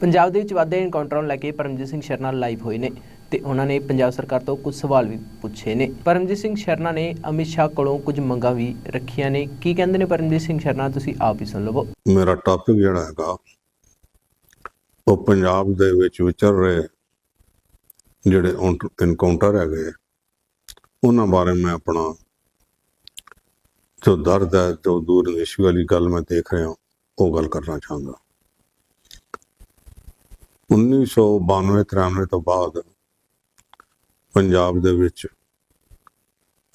ਪੰਜਾਬ ਦੇ ਵਿੱਚ ਵਾਧੇ ਇਨਕਾਊਂਟਰਾਂ ਨੂੰ ਲੈ ਕੇ ਪਰਮਜੀਤ ਸਿੰਘ ਸ਼ਰਨਾ ਲਾਈਵ ਹੋਏ ਨੇ ਤੇ ਉਹਨਾਂ ਨੇ ਪੰਜਾਬ ਸਰਕਾਰ ਤੋਂ ਕੁਝ ਸਵਾਲ ਵੀ ਪੁੱਛੇ ਨੇ। ਪਰਮਜੀਤ ਸਿੰਘ ਸ਼ਰਨਾ ਨੇ ਅਮਿਤ ਸ਼ਾਹ ਕੋਲੋਂ ਕੁਝ ਮੰਗਾਂ ਵੀ ਰੱਖੀਆਂ ਨੇ। ਕੀ ਕਹਿੰਦੇ ਨੇ ਪਰਮਜੀਤ ਸਿੰਘ ਸ਼ਰਨਾ ਤੁਸੀਂ ਆਪ ਹੀ ਸੁਣ ਲਵੋ। ਮੇਰਾ ਟੌਪਿਕ ਜਿਹੜਾ ਹੈਗਾ, ਉਹ ਪੰਜਾਬ ਦੇ ਵਿੱਚ ਵਿਚਰ ਰਹੇ ਜਿਹੜੇ ਇਨਕਾਊਂਟਰ ਹੈਗੇ ਉਹਨਾਂ ਬਾਰੇ ਮੈਂ ਆਪਣਾ ਜੋ ਦਰਦ ਹੈ, ਜੋ ਦੂਰ ਨਿਸ਼ੀ ਵਾਲੀ ਗੱਲ ਮੈਂ ਦੇਖ ਰਿਹਾ, ਉਹ ਗੱਲ ਕਰਨਾ ਚਾਹੁੰਦਾ 1992 93 ਤੋਂ ਬਾਅਦ ਪੰਜਾਬ ਦੇ ਵਿੱਚ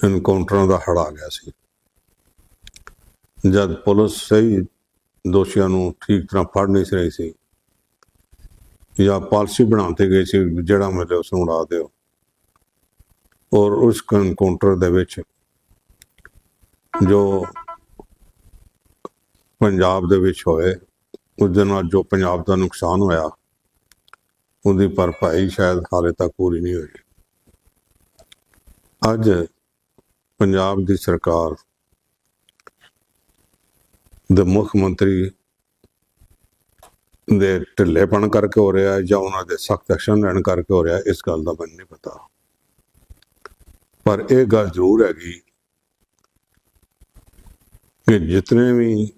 ਇਨਕਾਊਂਟਰਾਂ ਦਾ ਹੜ ਆ ਗਿਆ ਸੀ। ਜਦ ਪੁਲਿਸ ਸਹੀ ਦੋਸ਼ੀਆਂ ਨੂੰ ਠੀਕ ਤਰ੍ਹਾਂ ਫੜ ਨਹੀਂ ਰਹੀ ਸੀ ਜਾਂ ਪਾਲਿਸੀ ਬਣਾਉਂਦੇ ਗਏ ਸੀ ਜਿਹੜਾ ਮਤਲਬ ਉਸ ਨੂੰ ਉਡਾ ਦਿਓ। ਔਰ ਉਸ ਐਨਕਾਊਂਟਰ ਦੇ ਵਿੱਚ ਜੋ ਪੰਜਾਬ ਦੇ ਵਿੱਚ ਹੋਏ, ਉਸ ਦੇ ਨਾਲ ਜੋ ਪੰਜਾਬ ਦਾ ਨੁਕਸਾਨ ਹੋਇਆ ਉਹਦੀ ਭਰਪਾਈ ਸ਼ਾਇਦ ਹਾਲੇ ਤੱਕ ਪੂਰੀ ਨਹੀਂ ਹੋਈ। ਅੱਜ ਪੰਜਾਬ ਦੀ ਸਰਕਾਰ ਦੇ ਮੁੱਖ ਮੰਤਰੀ ਦੇ ਢਿੱਲੇਪਣ ਕਰਕੇ ਹੋ ਰਿਹਾ ਜਾਂ ਉਹਨਾਂ ਦੇ ਸਖਤ ਐਕਸ਼ਨ ਲੈਣ ਕਰਕੇ ਹੋ ਰਿਹਾ ਇਸ ਗੱਲ ਦਾ ਮੈਨੂੰ ਨਹੀਂ ਪਤਾ। ਪਰ ਇਹ ਗੱਲ ਜ਼ਰੂਰ ਹੈਗੀ ਕਿ ਜਿਤਨੇ ਵੀ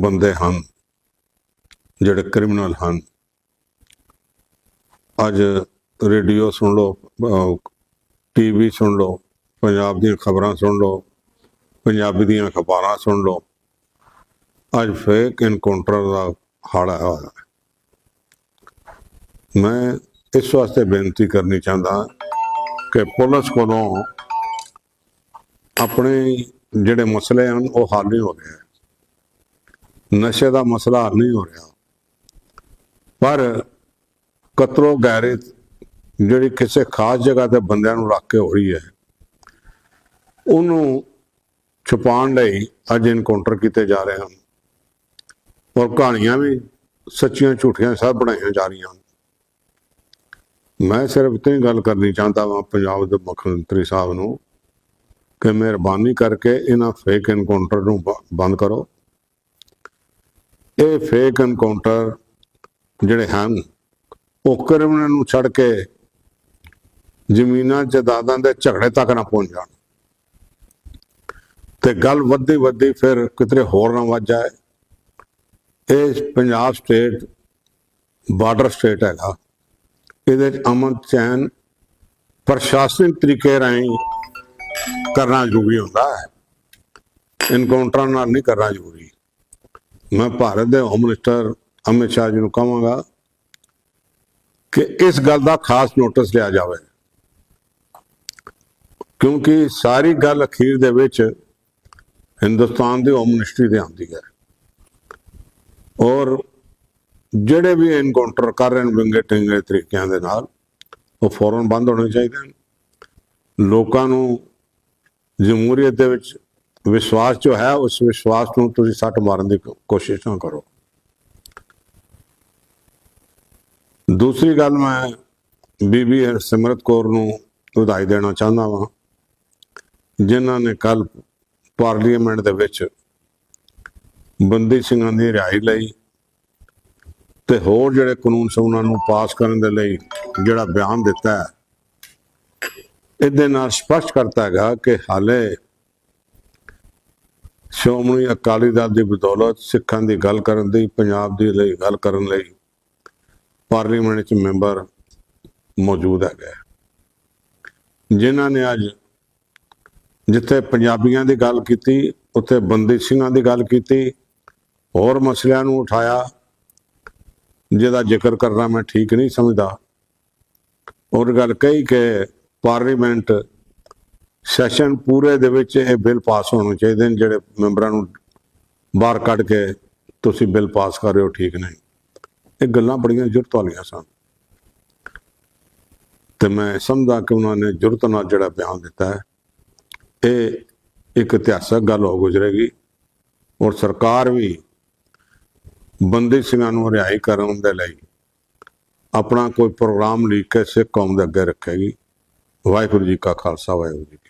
ਬੰਦੇ ਹਨ, ਜਿਹੜੇ ਕ੍ਰਿਮੀਨਲ ਹਨ ਅੱਜ ਰੇਡੀਓ ਸੁਣ ਲਓ ਟੀਵੀ ਸੁਣ ਲਓ, ਪੰਜਾਬ ਦੀਆਂ ਖਬਰਾਂ ਸੁਣ ਲਓ, ਪੰਜਾਬੀ ਦੀਆਂ ਅਖਬਾਰਾਂ ਸੁਣ ਲਓ, ਅੱਜ ਫੇਕ ਇਨਕਾਊਂਟਰ ਦਾ ਹਾਲ ਆਇਆ ਹੋਇਆ ਮੈਂ ਇਸ ਵਾਸਤੇ ਬੇਨਤੀ ਕਰਨੀ ਚਾਹੁੰਦਾ ਕਿ ਪੁਲਿਸ ਕੋਲੋਂ ਆਪਣੇ ਜਿਹੜੇ ਮਸਲੇ ਹਨ, ਉਹ ਹੱਲ ਨਹੀਂ ਹੋ ਰਹੇ। ਨਸ਼ੇ ਦਾ ਮਸਲਾ ਹੱਲ ਨਹੀਂ ਹੋ ਰਿਹਾ। ਪਰ ਕਤਰੋ ਗੈਰਤ ਜਿਹੜੀ ਕਿਸੇ ਖਾਸ ਜਗ੍ਹਾ ਤੇ ਬੰਦਿਆਂ ਨੂੰ ਰੱਖ ਕੇ ਹੋ ਰਹੀ ਹੈ, ਉਹਨੂੰ ਛੁਪਾਉਣ ਲਈ ਅੱਜ ਇਨਕਾਊਂਟਰ ਕੀਤੇ ਜਾ ਰਹੇ ਹਨ। ਔਰ ਕਹਾਣੀਆਂ ਵੀ ਸੱਚੀਆਂ ਝੂਠੀਆਂ ਸਭ ਬਣਾਈਆਂ ਜਾ ਰਹੀਆਂ ਹਨ। ਮੈਂ ਸਿਰਫ ਇਤਨੀ ਗੱਲ ਕਰਨੀ ਚਾਹੁੰਦਾ ਹਾਂ ਪੰਜਾਬ ਦੇ ਮੁੱਖ ਮੰਤਰੀ ਸਾਹਿਬ ਨੂੰ ਕਿ ਮਿਹਰਬਾਨੀ ਕਰਕੇ ਇਹਨਾਂ ਫੇਕ ਇਨਕਾਊਂਟਰ ਨੂੰ ਬੰਦ ਕਰੋ। ਇਹ ਫੇਕ ਇਨਕਾਊਂਟਰ ਜਿਹੜੇ ਹਨ ਉਹ ਕ੍ਰਿਮੀਨਲ ਨੂੰ ਛੱਡ ਕੇ ਜ਼ਮੀਨਾਂ ਜਦਾਦਾਂ ਦੇ ਝਗੜੇ ਤੱਕ ਨਾ ਪਹੁੰਚ ਜਾਣ। ਤੇ ਗੱਲ ਵੱਧਦੀ ਵੱਧਦੀ ਫਿਰ ਕਿਤੇ ਹੋਰ ਨਾ ਵੱਜ ਜਾਏ। ਇਹ ਪੰਜਾਬ ਸਟੇਟ ਬਾਰਡਰ ਸਟੇਟ ਹੈਗਾ। ਇਹਦੇ ਚ ਅਮਨ ਚੈਨ ਪ੍ਰਸ਼ਾਸਨਿਕ ਤਰੀਕੇ ਰਾਹੀਂ ਕਰਨਾ ਜ਼ਰੂਰੀ ਹੁੰਦਾ ਹੈ। ਇਨਕਾਊਂਟਰਾਂ ਨਾਲ ਨਹੀਂ ਕਰਨਾ ਜ਼ਰੂਰੀ। ਮੈਂ ਭਾਰਤ ਦੇ ਹੋਮ ਮਿਨਿਸਟਰ ਅਮਿਤ ਸ਼ਾਹ ਜੀ ਨੂੰ ਕਹਾਂਗਾ ਕਿ ਇਸ ਗੱਲ ਦਾ ਖਾਸ ਨੋਟਿਸ ਲਿਆ ਜਾਵੇ? ਕਿਉਂਕਿ ਸਾਰੀ ਗੱਲ ਅਖੀਰ ਦੇ ਵਿੱਚ ਹਿੰਦੁਸਤਾਨ ਦੇ ਹੋਮ ਮਿਨਿਸਟਰੀ ਦੇ ਆਉਂਦੀ ਹੈ। ਔਰ ਜਿਹੜੇ ਵੀ ਐਨਕਾਊਂਟਰ ਕਰ ਰਹੇ ਨੇ ਵਿੰਗੇ ਟਿੰਗੇ ਤਰੀਕਿਆਂ ਦੇ ਨਾਲ, ਉਹ ਫੌਰਨ ਬੰਦ ਹੋਣੇ ਚਾਹੀਦੇ ਹਨ। ਲੋਕਾਂ ਨੂੰ ਜਮਹੂਰੀਅਤ ਦੇ ਵਿੱਚ ਵਿਸ਼ਵਾਸ ਜੋ ਹੈ, ਉਸ ਵਿਸ਼ਵਾਸ ਨੂੰ ਤੁਸੀਂ ਸੱਟ ਮਾਰਨ ਦੀ ਕੋ- ਕੋਸ਼ਿਸ਼ ਨਾ ਕਰੋ। ਦੂਸਰੀ ਗੱਲ ਮੈਂ ਬੀਬੀ ਸਿਮਰਤ ਕੌਰ ਨੂੰ ਵਧਾਈ ਦੇਣਾ ਚਾਹੁੰਦਾ ਵਾਂ, ਜਿਨ੍ਹਾਂ ਨੇ ਕੱਲ ਪਾਰਲੀਮੈਂਟ ਦੇ ਵਿੱਚ ਬੰਦੀ ਸਿੰਘਾਂ ਦੀ ਰਿਹਾਈ ਲਈ ਤੇ ਹੋਰ ਜਿਹੜੇ ਕਾਨੂੰਨ ਸਨ ਉਹਨਾਂ ਨੂੰ ਪਾਸ ਕਰਨ ਦੇ ਲਈ ਜਿਹੜਾ ਬਿਆਨ ਦਿੱਤਾ ਹੈ, ਇਹਦੇ ਨਾਲ ਸਪਸ਼ਟ ਕਰਤਾ ਹੈਗਾ ਕਿ ਹਾਲੇ ਸ਼੍ਰੋਮਣੀ ਅਕਾਲੀ ਦਲ ਦੀ ਬਦੌਲਤ ਸਿੱਖਾਂ ਦੀ ਗੱਲ ਕਰਨ ਦੀ, ਪੰਜਾਬ ਦੀ ਲਈ ਗੱਲ ਕਰਨ ਲਈ ਪਾਰਲੀਮੈਂਟ 'ਚ ਮੈਂਬਰ ਮੌਜੂਦ ਹੈਗੇ ਜਿਨ੍ਹਾਂ ਨੇ ਅੱਜ ਜਿੱਥੇ ਪੰਜਾਬੀਆਂ ਦੀ ਗੱਲ ਕੀਤੀ, ਉੱਥੇ ਬੰਦੀ ਸਿੰਘਾਂ ਦੀ ਗੱਲ ਕੀਤੀ, ਹੋਰ ਮਸਲਿਆਂ ਨੂੰ ਉਠਾਇਆ, ਜਿਹਦਾ ਜ਼ਿਕਰ ਕਰਨਾ ਮੈਂ ਠੀਕ ਨਹੀਂ ਸਮਝਦਾ। ਔਰ ਗੱਲ ਕਹੀ ਕਿ ਪਾਰਲੀਮੈਂਟ ਸੈਸ਼ਨ ਪੂਰੇ ਦੇ ਵਿੱਚ ਇਹ ਬਿੱਲ ਪਾਸ ਹੋਣੇ ਚਾਹੀਦੇ ਨੇ, ਜਿਹੜੇ ਮੈਂਬਰਾਂ ਨੂੰ ਬਾਹਰ ਕੱਢ ਕੇ ਤੁਸੀਂ ਬਿੱਲ ਪਾਸ ਕਰ ਰਹੇ ਹੋ, ਠੀਕ ਨਹੀਂ। ਇਹ ਗੱਲਾਂ ਬੜੀਆਂ ਜ਼ਰੂਰਤ ਵਾਲੀਆਂ ਸਨ। ਤੇ ਮੈਂ ਸਮਝਦਾ ਕਿ ਉਹਨਾਂ ਨੇ ਜ਼ਰੂਰਤ ਨਾਲ ਜਿਹੜਾ ਬਿਆਨ ਦਿੱਤਾ ਹੈ, ਇਹ ਇੱਕ ਇਤਿਹਾਸਕ ਗੱਲ ਹੋ ਗੁਜ਼ਰੇਗੀ। ਔਰ ਸਰਕਾਰ ਵੀ ਬੰਦੀ ਸਿੰਘਾਂ ਨੂੰ ਰਿਹਾਈ ਕਰਨ ਦੇ ਲਈ ਆਪਣਾ ਕੋਈ ਪ੍ਰੋਗਰਾਮ ਲਿਖ ਕੇ ਸਿੱਖ ਕੌਮ ਦੇ ਅੱਗੇ ਰੱਖੇਗੀ। ਵਾਹਿਗੁਰੂ ਜੀ ਕਾ ਖਾਲਸਾ, ਵਾਹਿਗੁਰੂ ਜੀ